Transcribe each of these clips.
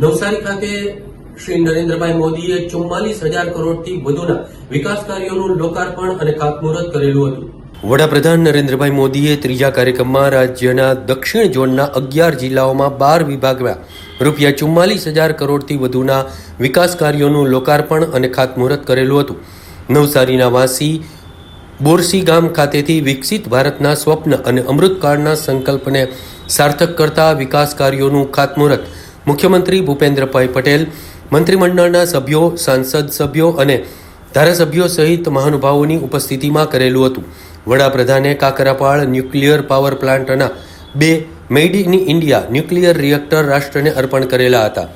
નવસારી ખાતે શ્રી નરેન્દ્રભાઈ મોદીએ ચુમ્માલીસ હજાર કરોડથી વધુના વિકાસ કાર્યોનું લોકાર્પણ અને ખાતમુહૂર્ત કરેલું હતું. વડાપ્રધાન નરેન્દ્રભાઈ મોદીએ ત્રીજા કાર્યક્રમમાં રાજ્યના દક્ષિણ ઝોનના અગિયાર જિલ્લાઓમાં બાર વિભાગમાં રૂપિયા ચુમ્માલીસ હજાર કરોડથી વધુના વિકાસ કાર્યોનું લોકાર્પણ અને ખાતમુહૂર્ત કરેલું હતું. નવસારીના વાસી બોરસી ગામ ખાતેથી વિકસિત ભારતના સ્વપ્ન અને અમૃતકાળના સંકલ્પને સાર્થક કરતા વિકાસ કાર્યોનું ખાતમુહૂર્ત મુખ્યમંત્રી ભૂપેન્દ્રભાઈ પટેલ, મંત્રીમંડળના સભ્યો, સાંસદ સભ્યો અને ધારાસભ્યો સહિત મહાનુભાવોની ઉપસ્થિતિમાં કરેલું હતું. વડાપ્રધાને કાકરાપાળ ન્યુક્લિયર પાવર પ્લાન્ટના બે made in India nuclear reactor રાષ્ટ્રને અર્પણ કરેલા હતા.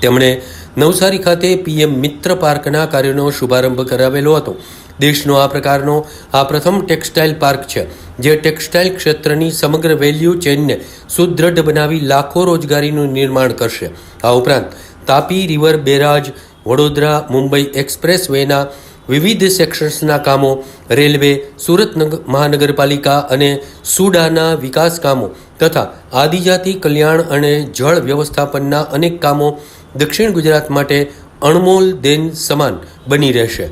તેમણે નવસારી ખાતે પીએમ મિત્ર પાર્કના કાર્યનો શુભારંભ કરાવેલો હતો. દેશનો આ પ્રકારનો, આ પ્રથમ ટેક્સટાઇલ પાર્ક છે, જે ટેક્સટાઇલ ક્ષેત્રની સમગ્ર વેલ્યુ ચેઇનને સુદૃઢ બનાવી લાખો રોજગારીનું નિર્માણ કરશે. આ ઉપરાંત Tapi river barrage, Vadodara Mumbai express વેના વિવિધ સેક્શન્સના કામો, રેલવે, સુરત મહાનગરપાલિકા અને સુડાના વિકાસ કામો તથા આદિજાતિ કલ્યાણ અને જળ વ્યવસ્થાપનના અનેક કામો દક્ષિણ ગુજરાત માટે અણમોલ દેન સમાન બની રહેશે.